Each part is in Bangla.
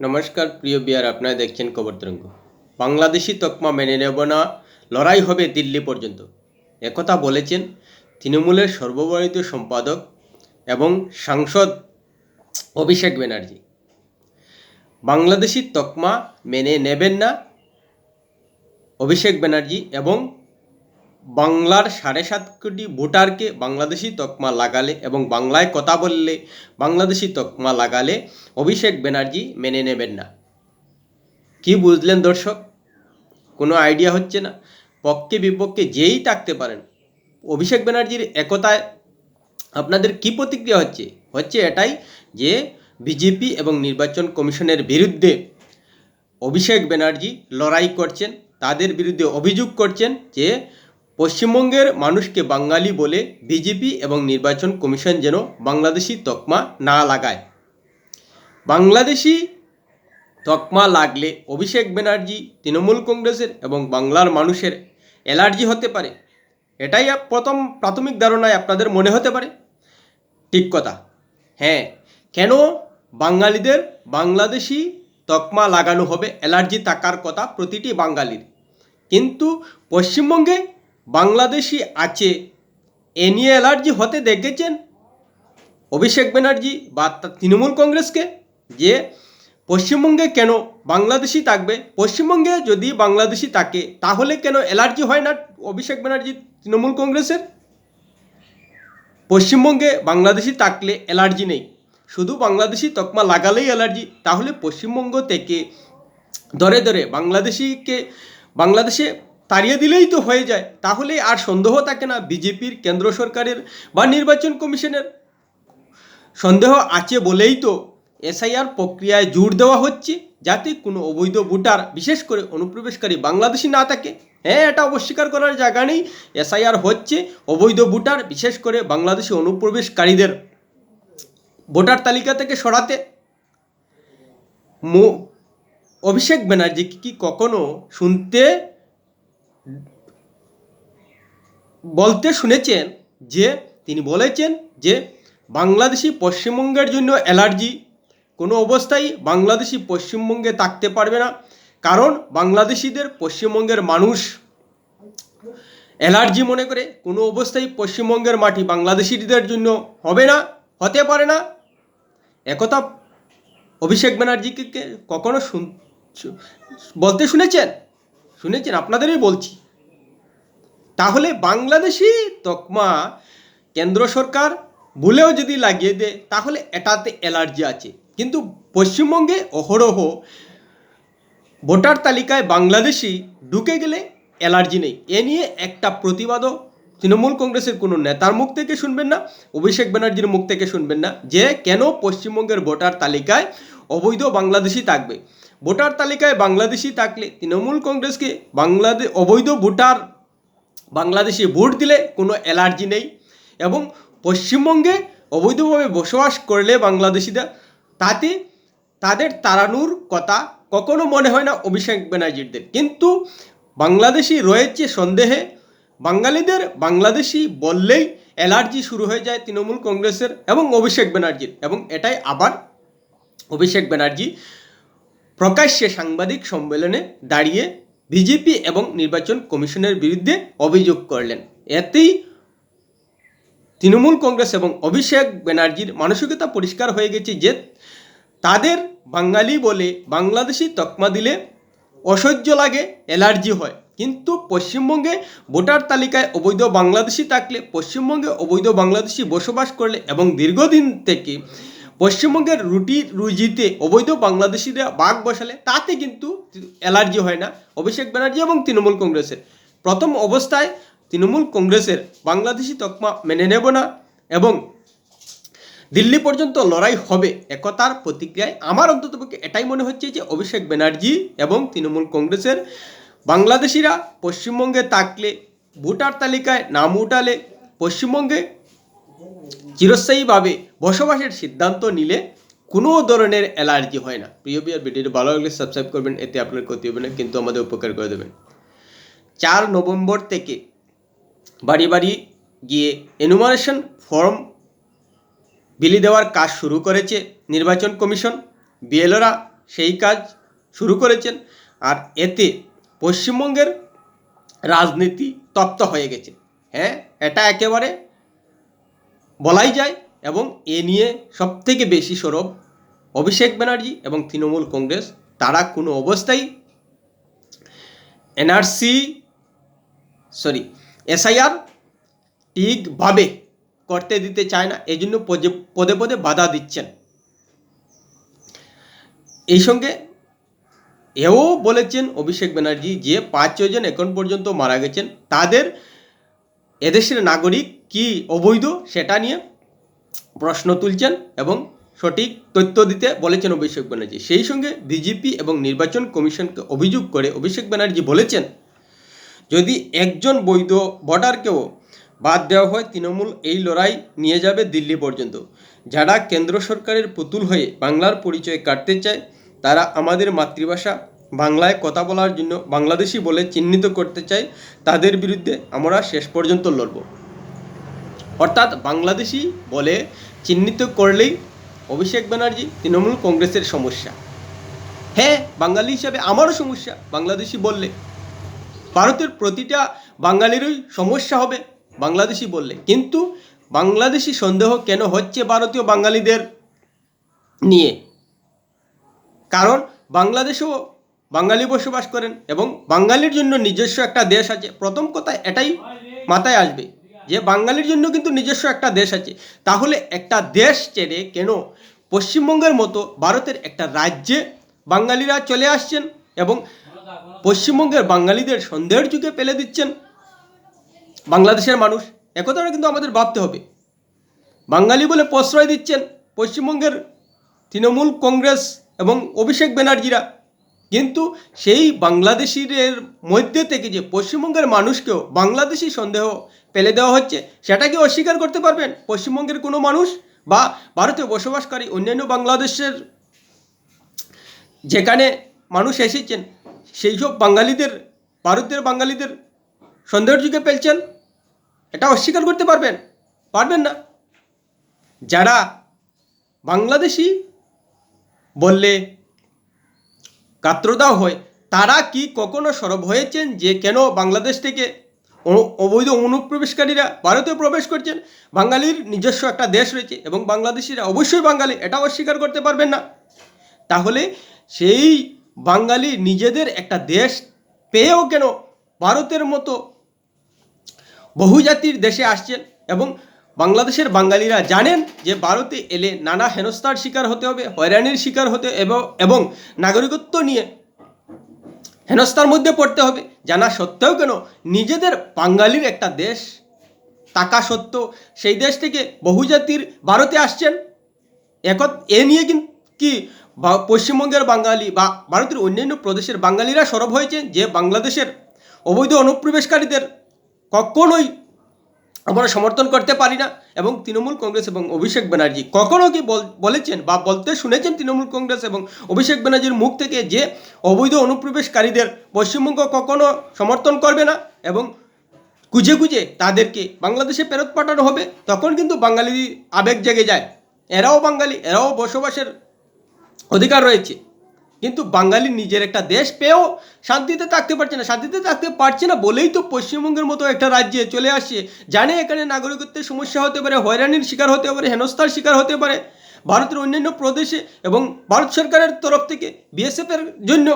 নমস্কার, প্রিয় বিয়ার, আপনারা দেখছেন খবর তরঙ্গ। বাংলাদেশি তকমা মেনে নেব না, লড়াই হবে দিল্লি পর্যন্ত। একথা বলেছেন তৃণমূলের সর্বভারতীয় সম্পাদক এবং সাংসদ অভিষেক ব্যানার্জি। বাংলাদেশি তকমা মেনে নেবেন না অভিষেক ব্যানার্জি এবং বাংলার সাড়ে সাত কোটি ভোটারকে বাংলাদেশি তকমা লাগালে এবং বাংলায় কথা বললে বাংলাদেশি তকমা লাগালে অভিষেক ব্যানার্জি মেনে নেবেন না। কি বুঝলেন দর্শক? কোনো আইডিয়া হচ্ছে না? পক্ষে বিপক্ষে যেই থাকতে পারেন, অভিষেক ব্যানার্জির একতায় আপনাদের কি প্রতিক্রিয়া হচ্ছে? হচ্ছে এটাই যে বিজেপি এবং নির্বাচন কমিশনের বিরুদ্ধে অভিষেক ব্যানার্জি লড়াই করছেন, তাদের বিরুদ্ধে অভিযোগ করছেন যে পশ্চিমবঙ্গের মানুষকে বাঙালি বলে বিজেপি এবং নির্বাচন কমিশন যেন বাংলাদেশি তকমা না লাগায়। বাংলাদেশি তকমা লাগলে অভিষেক ব্যানার্জি, তৃণমূল কংগ্রেসের এবং বাংলার মানুষের অ্যালার্জি হতে পারে। এটাই প্রথম প্রাথমিক ধারণায় আপনাদের মনে হতে পারে। ঠিক কথা। হ্যাঁ কেন বাঙালিদের বাংলাদেশি তকমা লাগানো হবে? অ্যালার্জি থাকার কথা প্রতিটি বাঙালির। কিন্তু পশ্চিমবঙ্গে বাংলাদেশি আছে, এ নিয়ে অ্যালার্জি হতে দেখেছেন? অভিষেক ব্যানার্জি বা তৃণমূল কংগ্রেসকে, যে পশ্চিমবঙ্গে কেন বাংলাদেশি থাকবে? পশ্চিমবঙ্গে যদি বাংলাদেশি থাকে, তাহলে কেন অ্যালার্জি হয় না অভিষেক ব্যানার্জি তৃণমূল কংগ্রেসের? পশ্চিমবঙ্গে বাংলাদেশি থাকলে অ্যালার্জি নেই। শুধু বাংলাদেশি তকমা লাগালেই অ্যালার্জি। তাহলে পশ্চিমবঙ্গ থেকে ধরে ধরে বাংলাদেশিকে, বাংলাদেশে তাড়িয়ে দিলেই তো হয়ে যায়। তাহলে আর সন্দেহ থাকে না বিজেপির কেন্দ্র সরকারের বা নির্বাচন কমিশনের। সন্দেহ আছে বলেই তো এসআইআর প্রক্রিয়ায় জোর দেওয়া হচ্ছে, যাতে কোনো অবৈধ ভোটার, বিশেষ করে অনুপ্রবেশকারী বাংলাদেশি না থাকে। হ্যাঁ এটা অস্বীকার করার জায়গা নেই, এসআইআর হচ্ছে অবৈধ ভোটার, বিশেষ করে বাংলাদেশি অনুপ্রবেশকারীদের। ভোটার তালিকা থেকে সরাতে। অভিষেক ব্যানার্জি কি কখনো শুনতে বলতে শুনেছেন যে, তিনি বলেছেন যে, বাংলাদেশি পশ্চিমবঙ্গের জন্য অ্যালার্জি। কোনো অবস্থায় বাংলাদেশি পশ্চিমবঙ্গে থাকতে পারবে না, কারণ বাংলাদেশিদের পশ্চিমবঙ্গের মানুষ। অ্যালার্জি মনে করে কোনো অবস্থায় পশ্চিমবঙ্গের মাটি বাংলাদেশিদের জন্য হবে না, হতে পারে না। একথা অভিষেক ব্যানার্জিকে কখনো শুন বলতে শুনেছেন? শুনেছেন? আপনাদেরই বলছি। তাহলে বাংলাদেশি তকমা কেন্দ্র সরকার ভুলেও যদি লাগিয়ে দেয়, তাহলে এটাতে অ্যালার্জি আছে। কিন্তু পশ্চিমবঙ্গে অহরহ ভোটার তালিকায় বাংলাদেশি ঢুকে গেলে অ্যালার্জি নেই। এ নিয়ে একটা প্রতিবাদও তৃণমূল কংগ্রেসের কোনো নেতার মুখ থেকে শুনবেন না, অভিষেক ব্যানার্জির মুখ থেকে শুনবেন না যে কেন পশ্চিমবঙ্গের ভোটার তালিকায় অবৈধ বাংলাদেশি থাকবে। ভোটার তালিকায় বাংলাদেশি থাকলে তৃণমূল কংগ্রেসকে বাংলাদেশ অবৈধ ভোটার বাংলাদেশে ভোট দিলে কোনো অ্যালার্জি নেই এবং পশ্চিমবঙ্গে অবৈধভাবে বসবাস করলে বাংলাদেশিরা তাতে তাদের তাড়ানোর কথা কখনো মনে হয় না অভিষেক ব্যানার্জিদের। কিন্তু বাংলাদেশি রয়েছে সন্দেহে। বাঙালিদের বাংলাদেশি বললেই অ্যালার্জি শুরু হয়ে যায় তৃণমূল কংগ্রেসের এবং অভিষেক ব্যানার্জির। এবং এটাই আবার অভিষেক ব্যানার্জি প্রকাশ্যে সাংবাদিক সম্মেলনে দাঁড়িয়ে বিজেপি এবং নির্বাচন কমিশনের বিরুদ্ধে অভিযোগ করলেন। এতেই তৃণমূল কংগ্রেস এবং অভিষেক ব্যানার্জির মানসিকতা পরিষ্কার হয়ে গেছে যে তাদের বাঙালি বলে বাংলাদেশি তকমা দিলে অসহ্য লাগে, অ্যালার্জি হয়। কিন্তু পশ্চিমবঙ্গে ভোটার তালিকায় অবৈধ বাংলাদেশি থাকলে পশ্চিমবঙ্গে অবৈধ বাংলাদেশি বসবাস করলে এবং দীর্ঘদিন থেকে পশ্চিমবঙ্গের রুটি রুজিতে অবৈধ বাংলাদেশিরা বাঘ বসালে তাতে কিন্তু অ্যালার্জি হয় না। অভিষেক ব্যানার্জি এবং তৃণমূল কংগ্রেসের। প্রথম অবস্থায় তৃণমূল কংগ্রেসের বাংলাদেশি তকমা মেনে নেব না এবং দিল্লি পর্যন্ত লড়াই হবে একতার প্রতিক্রিয়ায়। আমার অন্ততপক্ষে এটাই মনে হচ্ছে যে অভিষেক ব্যানার্জি এবং তৃণমূল কংগ্রেসের বাংলাদেশিরা পশ্চিমবঙ্গে থাকলে ভোটার তালিকায় নাম উঠালে পশ্চিমবঙ্গে চিরস্থায়ীভাবে বসবাসের সিদ্ধান্ত নিলে কোনো ধরনের অ্যালার্জি হয় না। প্রিয় বিয়ার ভিডিওটি ভালো লাগলে সাবস্ক্রাইব করবেন, এতে আপনার ক্ষতি হবে না, কিন্তু আমাদের উপকার করে দেবেন। চার নভেম্বর থেকে বাড়ি বাড়ি গিয়ে এনুমারেশন ফর্ম বিলি দেওয়ার কাজ শুরু করেছে নির্বাচন কমিশন। বিএলওরা সেই কাজ শুরু করেছেন আর এতে পশ্চিমবঙ্গের রাজনীতি তপ্ত হয়ে গেছে। হ্যাঁ এটা একেবারে বলাই যায় এবং এ নিয়ে সবথেকে বেশি সরব অভিষেক ব্যানার্জি এবং তৃণমূল কংগ্রেস। তারা কোনো অবস্থায় এনআরসি, সরি, এসআইআর ঠিকভাবে করতে দিতে চায় না এই জন্য পদে পদে বাধা দিচ্ছেন। এই সঙ্গে এও বলেছেন অভিষেক ব্যানার্জি যে পাঁচ ছজন এখন পর্যন্ত মারা গেছেন, তাদের এদেশের নাগরিক কি অবৈধ সেটা নিয়ে প্রশ্ন তুলছেন এবং সঠিক তথ্য দিতে বলেছেন অভিষেক ব্যানার্জি। সেই সঙ্গে বিজেপি এবং নির্বাচন কমিশনকে অভিযোগ করে অভিষেক ব্যানার্জি বলেছেন, যদি একজন বৈধ ভোটারকেও বাদ দেওয়া হয়, তৃণমূল এই লড়াই নিয়ে যাবে দিল্লি পর্যন্ত। যারা কেন্দ্র সরকারের পুতুল হয়ে বাংলার পরিচয় কাটতে চায়, তারা আমাদের মাতৃভাষা বাংলায় কথা বলার জন্য বাংলাদেশি বলে চিহ্নিত করতে চায়, তাদের বিরুদ্ধে আমরা শেষ পর্যন্ত লড়ব। অর্থাৎ বাংলাদেশি বলে চিহ্নিত করলেই অভিষেক ব্যানার্জি তৃণমূল কংগ্রেসের সমস্যা। হ্যাঁ বাঙালি হিসাবে আমারও সমস্যা, বাংলাদেশি বললে। ভারতের প্রতিটা বাঙালিরই সমস্যা হবে, বাংলাদেশি বললে। কিন্তু বাংলাদেশি সন্দেহ কেন হচ্ছে ভারতীয় বাঙালিদের নিয়ে? কারণ বাংলাদেশেও বাঙালি বসবাস করেন এবং বাঙালির জন্য নিজস্ব একটা দেশ আছে। প্রথম কথা এটাই মাথায় আসবে। যে বাঙালির জন্য কিন্তু নিজস্ব একটা দেশ আছে। তাহলে একটা দেশ ছেড়ে কেন পশ্চিমবঙ্গের মতো ভারতের একটা রাজ্যে বাঙালিরা চলে আসছেন এবং পশ্চিমবঙ্গের বাঙালিদের সন্দেহের যুগে ফেলে দিচ্ছেন? বাংলাদেশের মানুষ, একথাটা কিন্তু আমাদের ভাবতে হবে। বাঙালি বলে প্রশ্রয় দিচ্ছেন পশ্চিমবঙ্গের তৃণমূল কংগ্রেস এবং অভিষেক ব্যানার্জিরা। কিন্তু সেই বাংলাদেশিদের মধ্যে থেকে যে পশ্চিমবঙ্গের মানুষকেও বাংলাদেশি সন্দেহ ফেলে দেওয়া হচ্ছে সেটাকে অস্বীকার করতে পারবেন? পশ্চিমবঙ্গের কোনো মানুষ বা ভারতে বসবাসকারী অন্যান্য বাংলাদেশের যেখানে মানুষ এসেছেন, সেই সব বাঙালিদের, ভারতের বাঙালিদের সন্দেহের যুগে ফেলছেন? এটা অস্বীকার করতে পারবেন? পারবেন না। যারা বাংলাদেশি বললে গাত্রদাহ হয়। তারা কি কখনো সরব হয়েছেন যে কেন বাংলাদেশ থেকে অবৈধ অনুপ্রবেশকারীরা ভারতে প্রবেশ করছেন? বাঙালির নিজস্ব একটা দেশ রয়েছে এবং বাংলাদেশিরা অবশ্যই বাঙালি এটা অস্বীকার করতে পারবেন না। তাহলে সেই বাঙালি নিজেদের একটা দেশ পেয়েও কেন ভারতের মতো বহুজাতির দেশে আসছেন এবং বাংলাদেশের বাঙালিরা জানেন যে ভারতে এলে নানা হেনস্থার শিকার হতে হবে, হয়রানির শিকার হতে এবং নাগরিকত্ব নিয়ে হেনস্থার মধ্যে পড়তে হবে। জানা সত্ত্বেও কেন? নিজেদের বাঙালির একটা দেশ টাকা সত্ত্বেও সেই দেশ থেকে বহুজাতির ভারতে আসছেন। একত এ নিয়ে কিন্তু কি পশ্চিমবঙ্গের বাঙালি বা ভারতের অন্যান্য প্রদেশের বাঙালিরা সরব হয়েছে যে বাংলাদেশের অবৈধ অনুপ্রবেশকারীদের কখনোই আমরা সমর্থন করতে পারি না। এবং তৃণমূল কংগ্রেস এবং অভিষেক ব্যানার্জি কখনো কি বল- বলেছেন বা বলতে শুনেছেন তৃণমূল কংগ্রেস এবং অভিষেক ব্যানার্জির মুখ থেকে যে অবৈধ অনুপ্রবেশকারীদের পশ্চিমবঙ্গ কখনো সমর্থন করবে না এবং খুঁজে খুঁজে তাদেরকে বাংলাদেশে ফেরত পাঠানো হবে, তখন কিন্তু বাঙালি আবেগ জেগে যায়। এরাও বাঙালি, এরাও বসবাসের অধিকার রয়েছে। কিন্তু বাঙালি নিজের একটা দেশ পেয়েও শান্তিতে থাকতে পারছে না, শান্তিতে থাকতে পারছে না বলেই তো পশ্চিমবঙ্গের মতো একটা রাজ্যে চলে আসছে। জানে এখানে নাগরিকত্বের সমস্যা হতে পারে, হয়রানির শিকার হতে পারে, হেনস্থার শিকার হতে পারে। ভারতের অন্যান্য প্রদেশে এবং ভারত সরকারের তরফ থেকে বিএসএফের জন্য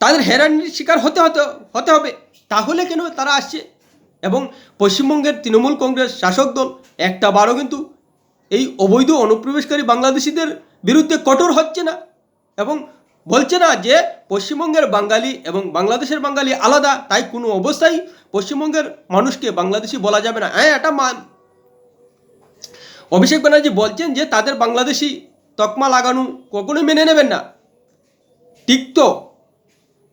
তাদের হেরানির শিকার হতে হতে হতে হবে। তাহলে কেন তারা আসছে? এবং পশ্চিমবঙ্গের তৃণমূল কংগ্রেস শাসক দল একটা বারও কিন্তু এই অবৈধ অনুপ্রবেশকারী বাংলাদেশিদের বিরুদ্ধে কঠোর হচ্ছে না। এবং বলছে না যে পশ্চিমবঙ্গের বাঙালি এবং বাংলাদেশের বাঙালি আলাদা, তাই কোনো অবস্থায় পশ্চিমবঙ্গের মানুষকে বাংলাদেশি বলা যাবে না। হ্যাঁ এটা মান। অভিষেক ব্যানার্জি বলছেন যে তাদের বাংলাদেশি তকমা লাগানো কখনোই মেনে নেবেন না। ঠিক তো?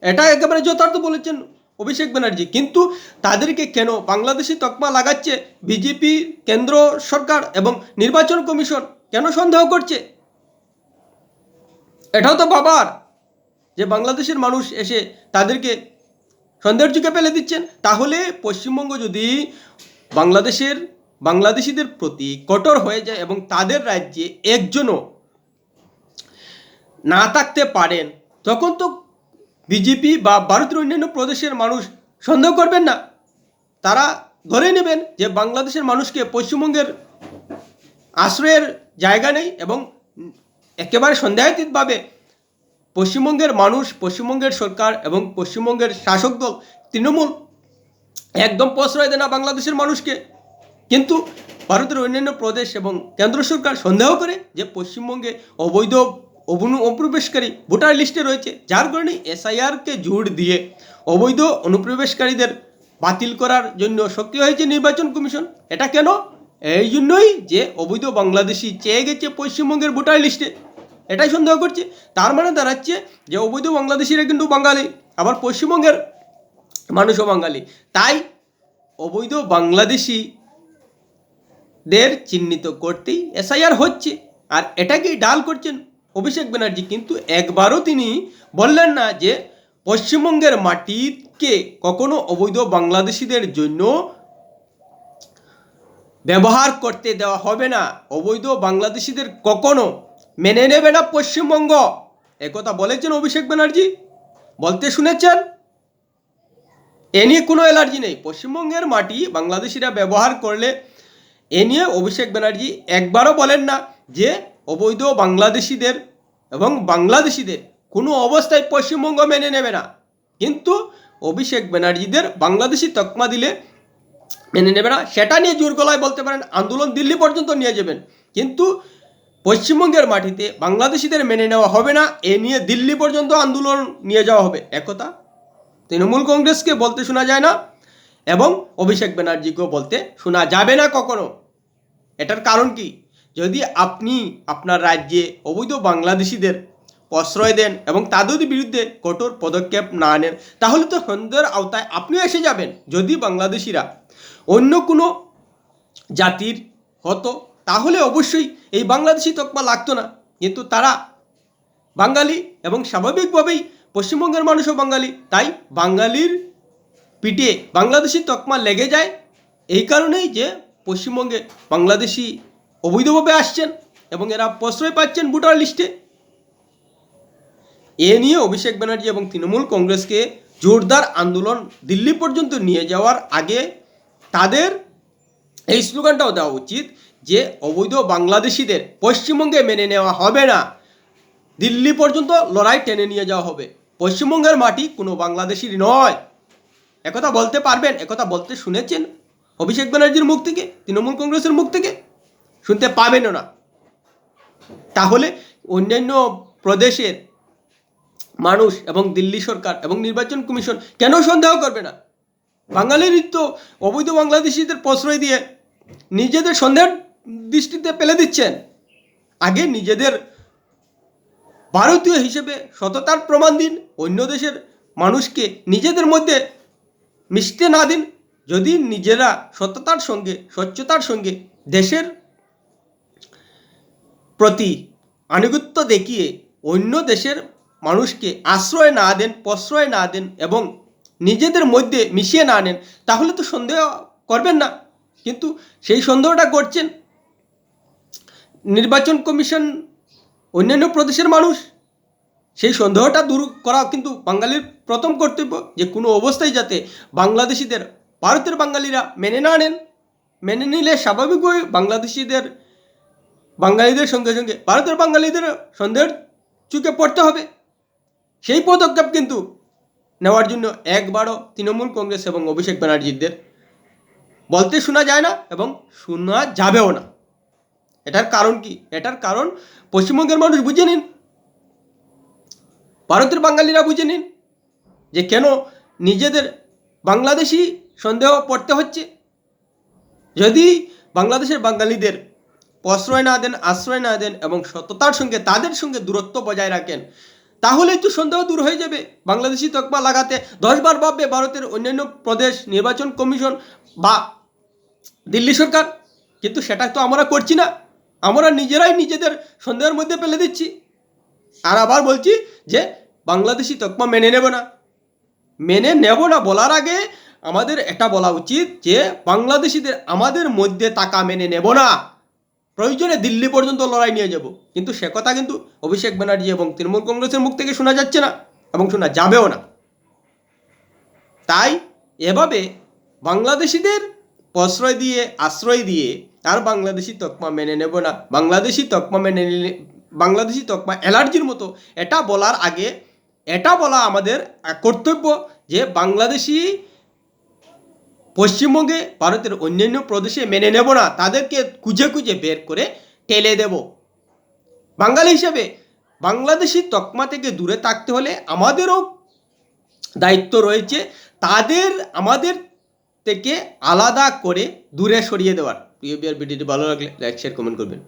এটা একেবারে যথার্থ বলেছেন অভিষেক ব্যানার্জি। কিন্তু তাদেরকে কেন বাংলাদেশি তকমা লাগাচ্ছে? বিজেপি, কেন্দ্র সরকার এবং নির্বাচন কমিশন কেন সন্দেহ করছে? এটাও তো বাবার যে বাংলাদেশের মানুষ এসে তাদেরকে সন্দেহের যুগে ফেলে দিচ্ছেন। তাহলে পশ্চিমবঙ্গ যদি বাংলাদেশের, বাংলাদেশিদের প্রতি কঠোর হয়ে যায় এবং তাদের রাজ্যে একজনও না থাকতে পারেন, তখন তো বিজেপি বা ভারতের অন্যান্য প্রদেশের মানুষ সন্দেহ করবেন না। তারা ধরে নেবেন যে বাংলাদেশের মানুষকে পশ্চিমবঙ্গের আশ্রয়ের জায়গা নেই এবং একেবারে সন্দেহাতীতভাবে পশ্চিমবঙ্গের মানুষ, পশ্চিমবঙ্গের সরকার এবং পশ্চিমবঙ্গের শাসক দল তৃণমূল একদম প্রশ্রয় দেয় না বাংলাদেশের মানুষকে। কিন্তু ভারতের অন্যান্য প্রদেশ এবং কেন্দ্র সরকার সন্দেহ করে যে পশ্চিমবঙ্গে অবৈধ অবনু অনুপ্রবেশকারী ভোটার লিস্টে রয়েছে। যার কারণে এসআইআরকে জোর দিয়ে অবৈধ অনুপ্রবেশকারীদের বাতিল করার জন্য সক্রিয় হয়েছে নির্বাচন কমিশন। এটা কেন? এই জন্যই যে অবৈধ বাংলাদেশি চেয়ে গেছে পশ্চিমবঙ্গের ভোটার লিস্টে। এটাই সন্দেহ করছে। তার মানে দাঁড়াচ্ছে যে অবৈধ বাংলাদেশিরা কিন্তু বাঙালি, আবার পশ্চিমবঙ্গের মানুষও বাঙালি। তাই অবৈধ বাংলাদেশি দের চিহ্নিত করতেই এসআইআর হচ্ছে। আর এটাকেই ডাল করছেন অভিষেক ব্যানার্জি। কিন্তু একবারও তিনি বললেন না যে পশ্চিমবঙ্গের মাটিকে কখনো অবৈধ বাংলাদেশিদের জন্য ব্যবহার করতে দেওয়া হবে না। অবৈধ বাংলাদেশিদের কখনো মেনে নেবে না পশ্চিমবঙ্গ। একথা বলেছেন অভিষেক ব্যানার্জি। বলতে শুনেছেন, এ নিয়ে কোনো অ্যালার্জি নেই। পশ্চিমবঙ্গের মাটি বাংলাদেশিরা ব্যবহার করলে এ নিয়ে অভিষেক ব্যানার্জি একবারও বলেন না যে অবৈধ বাংলাদেশিদের এবং বাংলাদেশিদের কোনো অবস্থায় পশ্চিমবঙ্গ মেনে নেবে না। কিন্তু অভিষেক ব্যানার্জিদের বাংলাদেশি তকমা দিলে মেনে নেবে না। সেটা নিয়ে জোর গলায় বলতে পারেন, আন্দোলন দিল্লি পর্যন্ত নিয়ে যাবেন। কিন্তু পশ্চিমবঙ্গের মাটিতে বাংলাদেশিদের মেনে নেওয়া হবে না, এ নিয়ে দিল্লি পর্যন্ত আন্দোলন নিয়ে যাওয়া হবে। একথা তৃণমূল কংগ্রেসকে বলতে শোনা যায় না এবং অভিষেক ব্যানার্জিকেও বলতে শোনা যাবে না কখনো। এটার কারণ কি? যদি আপনি আপনার রাজ্যে অবৈধ বাংলাদেশিদের প্রশ্রয় দেন এবং তাদের বিরুদ্ধে কঠোর পদক্ষেপ না নেন, তাহলে তো সন্দেহের আওতায় আপনিও এসে যাবেন। যদি বাংলাদেশিরা অন্য কোনো জাতির হতো, তাহলে অবশ্যই এই বাংলাদেশি তকমা লাগতো না। কিন্তু তারা বাঙালি এবং স্বাভাবিকভাবেই পশ্চিমবঙ্গের মানুষও বাঙালি, তাই বাঙালির পিঠে বাংলাদেশি তকমা লেগে যায়। এই কারণেই যে পশ্চিমবঙ্গে বাংলাদেশি অবৈধভাবে আসছেন এবং এরা প্রশ্রয় পাচ্ছেন ভোটার লিস্টে। এ নিয়ে অভিষেক ব্যানার্জি এবং তৃণমূল কংগ্রেসকে জোরদার আন্দোলন দিল্লি পর্যন্ত নিয়ে যাওয়ার আগে তাদের এই স্লোগানটাও দেওয়া উচিত যে অবৈধ বাংলাদেশিদের পশ্চিমবঙ্গে মেনে নেওয়া হবে না। দিল্লি পর্যন্ত লড়াই টেনে নিয়ে যাওয়া হবে। পশ্চিমবঙ্গের মাটি কোনো বাংলাদেশির নয়। একথা বলতে পারবেন, একথা বলতে শুনেছেন অভিষেক ব্যানার্জির মুখ থেকে, তৃণমূল কংগ্রেসের মুখ থেকে? শুনতে পাবেনও না। তাহলে অন্যান্য প্রদেশের মানুষ এবং দিল্লি সরকার এবং নির্বাচন কমিশন কেন সন্দেহ করবে না? বাঙালির তো অবৈধ বাংলাদেশিদের প্রশ্রয় দিয়ে নিজেদের সন্দেহের দৃষ্টিতে ফেলে দিচ্ছেন। আগে নিজেদের ভারতীয় হিসেবে সততার প্রমাণ দিন, অন্য দেশের মানুষকে নিজেদের মধ্যে মিশতে না দিন। যদি নিজেরা সততার সঙ্গে, স্বচ্ছতার সঙ্গে দেশের প্রতি আনুগত্য দেখিয়ে অন্য দেশের মানুষকে আশ্রয় না দেন, প্রশ্রয় না দেন এবং নিজেদের মধ্যে মিশিয়ে না নেন, তাহলে তো সন্দেহ করবেন না। কিন্তু সেই সন্দেহটা করছেন নির্বাচন কমিশন অন্যান্য প্রদেশের মানুষ। সেই সন্দেহটা দূর করা কিন্তু বাঙালির প্রথম কর্তব্য যে কোনো অবস্থায় যাতে বাংলাদেশিদের, ভারতের বাঙালিরা মেনে না নেন, মেনে নিলে স্বাভাবিকভাবে বাংলাদেশিদের, বাঙালিদের সঙ্গে সঙ্গে ভারতের বাঙালিদের সন্দেহের চুকে পড়তে হবে। সেই পদক্ষেপ কিন্তু নেওয়ার জন্য একবারও তৃণমূল কংগ্রেস এবং অভিষেক ব্যানার্জিদের বলতে শোনা যায় না এবং শোনা যাবেও না। এটার কারণ কি? এটার কারণ পশ্চিমবঙ্গের মানুষ বুঝে নিন, ভারতের বাঙালিরা বুঝে নিন যে কেন নিজেদের বাংলাদেশি সন্দেহ পড়তে হচ্ছে। যদি বাংলাদেশের বাঙালিদের প্রশ্রয় না দেন, আশ্রয় না দেন এবং সততার সঙ্গে তাদের সঙ্গে দূরত্ব বজায় রাখেন তাহলেই তো সন্দেহ দূর হয়ে যাবে। বাংলাদেশি তকমা লাগাতে দশবার ভাববে ভারতের অন্যান্য প্রদেশ নির্বাচন কমিশন বা দিল্লি সরকার। কিন্তু সেটা তো আমরা করছি না। আমরা নিজেরাই নিজেদের সন্দেহের মধ্যে ফেলে দিচ্ছি। আর আবার বলছি যে বাংলাদেশি তকমা মেনে নেব না। মেনে নেব না বলার আগে আমাদের এটা বলা উচিত যে বাংলাদেশিদের আমাদের মধ্যে টাকা মেনে নেব না। প্রয়োজনে দিল্লি পর্যন্ত লড়াই নিয়ে যাব। কিন্তু সে কথা কিন্তু অভিষেক ব্যানার্জি এবং তৃণমূল কংগ্রেসের মুখ থেকে শোনা যাচ্ছে না এবং শোনা যাবেও না। তাই এভাবে বাংলাদেশিদের প্রশ্রয় দিয়ে, আশ্রয় দিয়ে আর বাংলাদেশি তকমা মেনে নেব না। বাংলাদেশি তকমা মেনে নিলে, বাংলাদেশি তকমা অ্যালার্জির মতো এটা বলার আগে, এটা বলা আমাদের কর্তব্য যে বাংলাদেশি পশ্চিমবঙ্গে ভারতের অন্যান্য প্রদেশে মেনে নেব না, তাদেরকে খুঁজে খুঁজে বের করে টেলে দেব। বাঙালি হিসাবে বাংলাদেশি তকমা থেকে দূরে থাকতে হলে আমাদেরও দায়িত্ব রয়েছে তাদের, আমাদের থেকে আলাদা করে দূরে সরিয়ে দেওয়ার। প্রিয় বিয়ার ভিডিওটি ভালো লাগলে লাইক শেয়ার কমেন্ট করবেন।